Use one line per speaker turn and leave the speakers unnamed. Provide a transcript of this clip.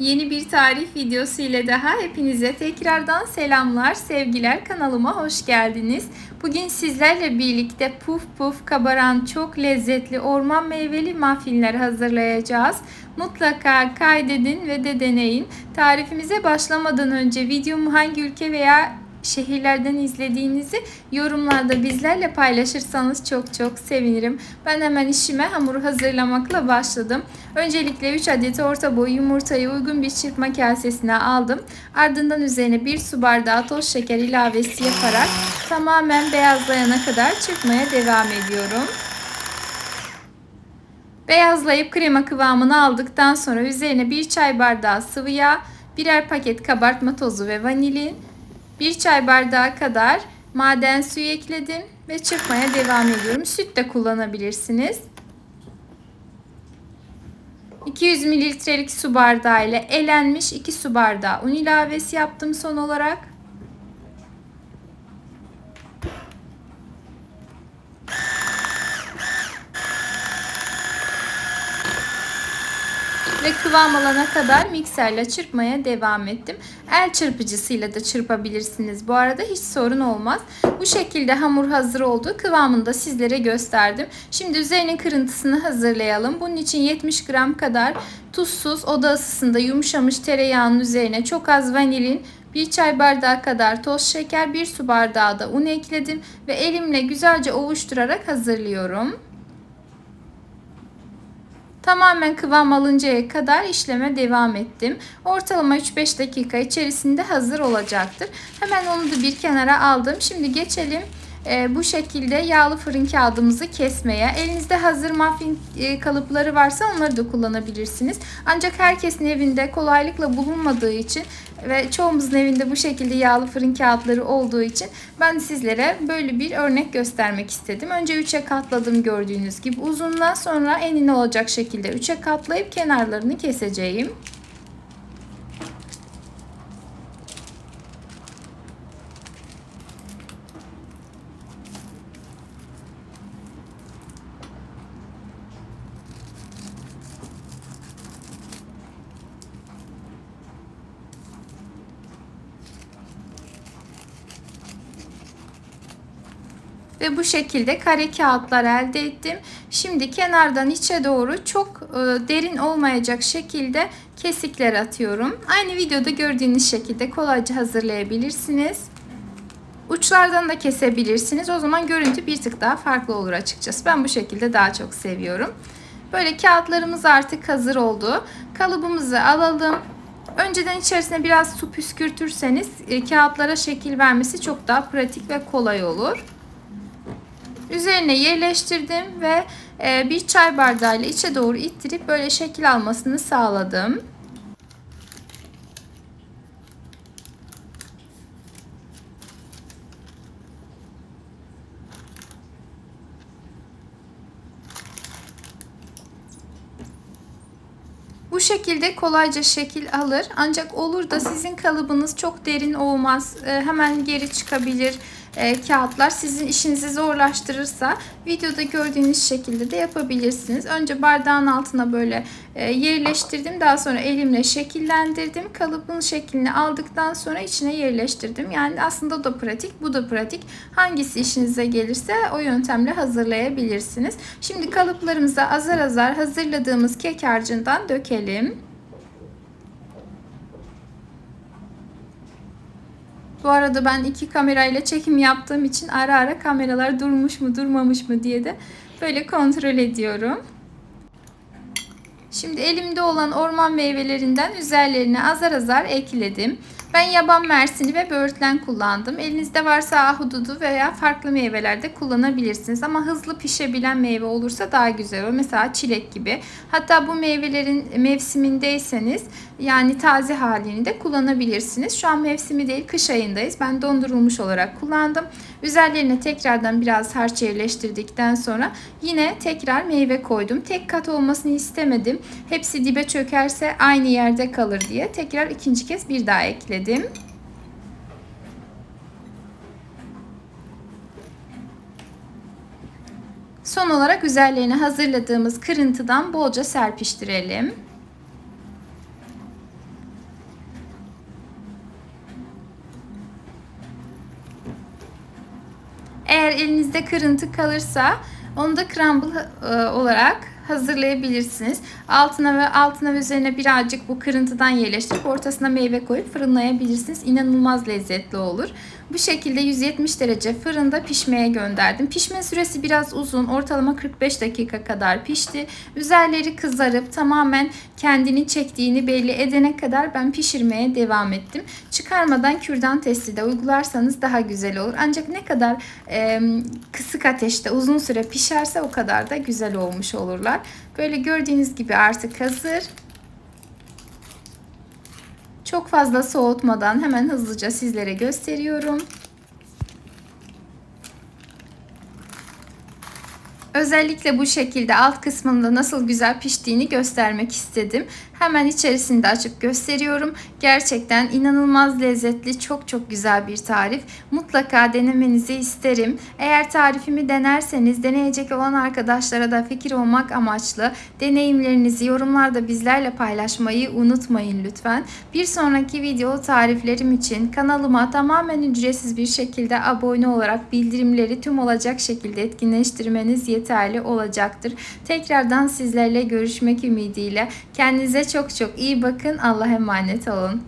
Yeni bir tarif videosu ile daha hepinize tekrardan selamlar, sevgiler. Kanalıma hoş geldiniz. Bugün sizlerle birlikte puf puf kabaran çok lezzetli orman meyveli muffinler hazırlayacağız. Mutlaka kaydedin ve de deneyin. Tarifimize başlamadan önce videomu hangi ülke veya şehirlerden izlediğinizi yorumlarda bizlerle paylaşırsanız çok çok sevinirim. Ben hemen işime hamuru hazırlamakla başladım. Öncelikle 3 adet orta boy yumurtayı uygun bir çırpma kasesine aldım. Ardından üzerine 1 su bardağı toz şeker ilavesi yaparak tamamen beyazlayana kadar çırpmaya devam ediyorum. Beyazlayıp krema kıvamını aldıktan sonra üzerine 1 çay bardağı sıvı yağ, birer paket kabartma tozu ve vanilin, 1 çay bardağı kadar maden suyu ekledim ve çırpmaya devam ediyorum. Süt de kullanabilirsiniz. 200 mililitrelik su bardağı ile elenmiş 2 su bardağı un ilavesi yaptım son olarak. ve kıvam alana kadar mikserle çırpmaya devam ettim. El çırpıcısıyla da çırpabilirsiniz. Bu arada hiç sorun olmaz. Bu şekilde hamur hazır oldu. Kıvamını da sizlere gösterdim. Şimdi üzerinin kırıntısını hazırlayalım. Bunun için 70 gram kadar tuzsuz oda ısısında yumuşamış tereyağının üzerine çok az vanilin, bir çay bardağı kadar toz şeker, bir su bardağı da un ekledim ve elimle güzelce ovuşturarak hazırlıyorum. Tamamen kıvam alıncaya kadar işleme devam ettim. Ortalama 3-5 dakika içerisinde hazır olacaktır. Hemen onu da bir kenara aldım. Şimdi geçelim e, bu şekilde yağlı fırın kağıdımızı kesmeye. Elinizde hazır muffin e, kalıpları varsa onları da kullanabilirsiniz. Ancak herkesin evinde kolaylıkla bulunmadığı için ve çoğumuzun evinde bu şekilde yağlı fırın kağıtları olduğu için ben sizlere böyle bir örnek göstermek istedim. Önce 3'e katladım gördüğünüz gibi. Uzundan sonra enine olacak şekilde 3'e katlayıp kenarlarını keseceğim. Ve bu şekilde kare kağıtlar elde ettim. Şimdi kenardan içe doğru çok e, derin olmayacak şekilde kesikler atıyorum. Aynı videoda gördüğünüz şekilde kolayca hazırlayabilirsiniz. Uçlardan da kesebilirsiniz. O zaman görüntü bir tık daha farklı olur açıkçası. Ben bu şekilde daha çok seviyorum. Böyle kağıtlarımız artık hazır oldu. Kalıbımızı alalım. Önceden içerisine biraz su püskürtürseniz e, kağıtlara şekil vermesi çok daha pratik ve kolay olur. Üzerine yerleştirdim ve e, bir çay bardağıyla içe doğru ittirip böyle şekil almasını sağladım. Şekilde kolayca şekil alır. Ancak olur da sizin kalıbınız çok derin olmaz. E, hemen geri çıkabilir e, kağıtlar sizin işinizi zorlaştırırsa videoda gördüğünüz şekilde de yapabilirsiniz. Önce bardağın altına böyle yerleştirdim. Daha sonra elimle şekillendirdim. Kalıbın şeklini aldıktan sonra içine yerleştirdim. Yani aslında da pratik, bu da pratik. Hangisi işinize gelirse o yöntemle hazırlayabilirsiniz. Şimdi kalıplarımıza azar azar hazırladığımız kek harcından dökelim. Bu arada ben iki kamerayla çekim yaptığım için ara ara kameralar durmuş mu durmamış mı diye de böyle kontrol ediyorum. Şimdi elimde olan orman meyvelerinden üzerlerine azar azar ekledim. Ben yaban mersini ve böğürtlen kullandım. Elinizde varsa ahududu veya farklı meyvelerde kullanabilirsiniz. Ama hızlı pişebilen meyve olursa daha güzel olur. Mesela çilek gibi. Hatta bu meyvelerin mevsimindeyseniz yani taze halini de kullanabilirsiniz. Şu an mevsimi değil kış ayındayız. Ben dondurulmuş olarak kullandım. Üzerlerine tekrardan biraz harç yerleştirdikten sonra yine tekrar meyve koydum. Tek kat olmasını istemedim. Hepsi dibe çökerse aynı yerde kalır diye tekrar ikinci kez bir daha ekledim ekledim. Son olarak üzerlerine hazırladığımız kırıntıdan bolca serpiştirelim. Eğer elinizde kırıntı kalırsa onu da crumble e, olarak hazırlayabilirsiniz. Altına ve altına üzerine birazcık bu kırıntıdan yerleştirip ortasına meyve koyup fırınlayabilirsiniz. İnanılmaz lezzetli olur. Bu şekilde 170 derece fırında pişmeye gönderdim. Pişme süresi biraz uzun. Ortalama 45 dakika kadar pişti. Üzerleri kızarıp tamamen kendini çektiğini belli edene kadar ben pişirmeye devam ettim. Çıkarmadan kürdan testi de uygularsanız daha güzel olur. Ancak ne kadar e, kısık ateşte uzun süre pişerse o kadar da güzel olmuş olurlar. Böyle gördüğünüz gibi artık hazır. Çok fazla soğutmadan hemen hızlıca sizlere gösteriyorum. Özellikle bu şekilde alt kısmında nasıl güzel piştiğini göstermek istedim. Hemen içerisinde açıp gösteriyorum. Gerçekten inanılmaz lezzetli, çok çok güzel bir tarif. Mutlaka denemenizi isterim. Eğer tarifimi denerseniz deneyecek olan arkadaşlara da fikir olmak amaçlı deneyimlerinizi yorumlarda bizlerle paylaşmayı unutmayın lütfen. Bir sonraki video tariflerim için kanalıma tamamen ücretsiz bir şekilde abone olarak bildirimleri tüm olacak şekilde etkinleştirmeniz yeterli olacaktır. Tekrardan sizlerle görüşmek ümidiyle. Kendinize çok çok iyi bakın. Allah'a emanet olun.